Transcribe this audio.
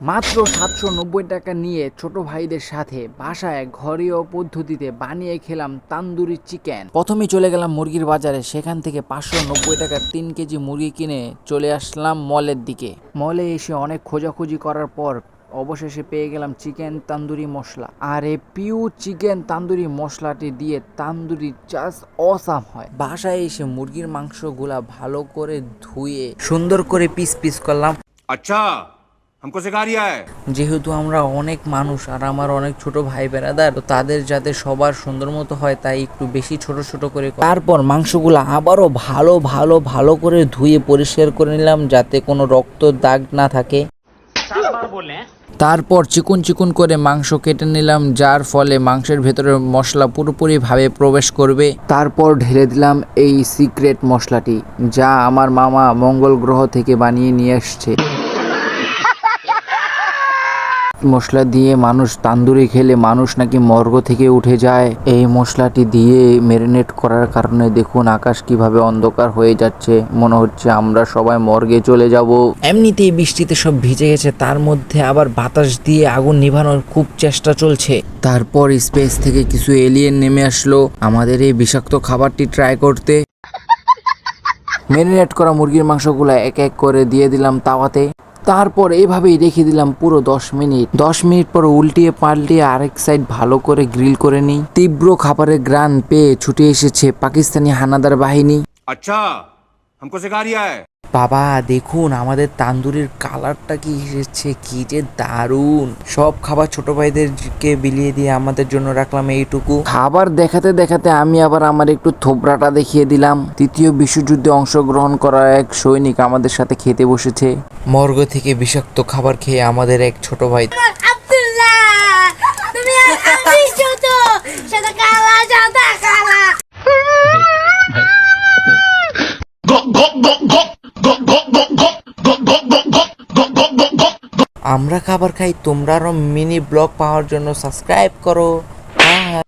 মাত্র সাতশো নব্বই টাকা নিয়ে ছোট ভাইদের সাথে বাসায় ঘরীয় পদ্ধতিতে বানিয়ে খেলাম তান্দুরি চিকেন। প্রথমে চলে গেলাম মুরগির বাজারে, সেখান থেকে পাঁচশো নব্বই টাকার তিন কেজি মুরগি কিনে চলে আসলাম মলের দিকে। মলে এসে অনেক খোঁজাখুঁজি করার পর অবশেষে পেয়ে গেলাম চিকেন তান্দুরি মশলা। আর এ পিউ চিকেন তান্দুরি মশলাটি দিয়ে তান্দুরি চাষ অসাম হয়। বাসায় এসে মুরগির মাংসগুলা ভালো করে ধুয়ে সুন্দর করে পিস পিস করলাম। আচ্ছা। हमको सिखा रिया है যেহেতু আমরা অনেক মানুষ আর আমার অনেক ছোট ভাই বেড়াদার তো তাদের যাতে সবার সুন্দর মতো হয় তাই একটু বেশি ছোট ছোট করে করা। তারপর মাংসগুলো আবারও ভালো ভালো ভালো করে ধুয়ে পরিষ্কার করে নিলাম যাতে কোনো রক্ত দাগ না থাকে তারপর চিকুন চিকুন করে মাংস কেটে নিলাম যার ফলে মাংসের ভেতরে মশলা পুরোপুরিভাবে প্রবেশ করবে তারপর ঢেলে দিলাম এই সিক্রেট মশলাটি যা আমার মামা মঙ্গল গ্রহ থেকে বানিয়ে নিয়ে আসছে মশলা দিয়ে মানুষ তান্দুরি খেলে মানুষ নাকি মর্গ থেকে উঠে যায়। এই মশলাটি দিয়ে মেরিনেট করার কারণে দেখুন আকাশ কীভাবে অন্ধকার হয়ে যাচ্ছে। মনে হচ্ছে আমরা সবাই মর্গে চলে যাব। এমনিতেই বৃষ্টিতে সব ভিজে গেছে তার মধ্যে আবার বাতাস দিয়ে আগুন নিভানোর খুব চেষ্টা চলছে। তারপর স্পেস থেকে কিছু এলিয়েন নেমে আসলো। আমাদের এই বিষাক্ত খাবারটি ট্রাই করতে। ম্যারিনেট করা মুরগির মাংসগুলো এক এক করে দিয়ে দিলাম তাওয়াতে। তারপর এইভাবেই রেখে দিলাম পুরো দশ মিনিট দশ মিনিট পর উল্টিয়ে পাল্টিয়ে আরেক সাইড ভালো করে গ্রিল করে নিই তীব্র খাবারের গ্রান পেয়ে ছুটে এসেছে পাকিস্তানি হানাদার বাহিনী अच्छा हमको सिखा रिया है বাবা, দেখুন আমাদের তান্দুরির কালারটা কি এসেছে, কি যে দারুণ। সব খাবার ছোট ভাইদেরকে বিলিয়ে দিয়ে আমাদের জন্য রাখলাম এইটুকু। খাবার দেখাতে দেখাতে আমি আবার আমার একটু থোবরাটা দেখিয়ে দিলাম। তৃতীয় বিশ্বযুদ্ধে অংশগ্রহণ করা এক সৈনিক আমাদের সাথে খেতে বসেছে। মর্গ থেকে বিষাক্ত খাবার খেয়ে আমাদের এক ছোট ভাই আব্দুল্লাহ, তুমি ছোট। সেটা কালা আমরা খাবার খাই তোমরাও মিনি ব্লগ পাওয়ার জন্য সাবস্ক্রাইব করো। হ্যাঁ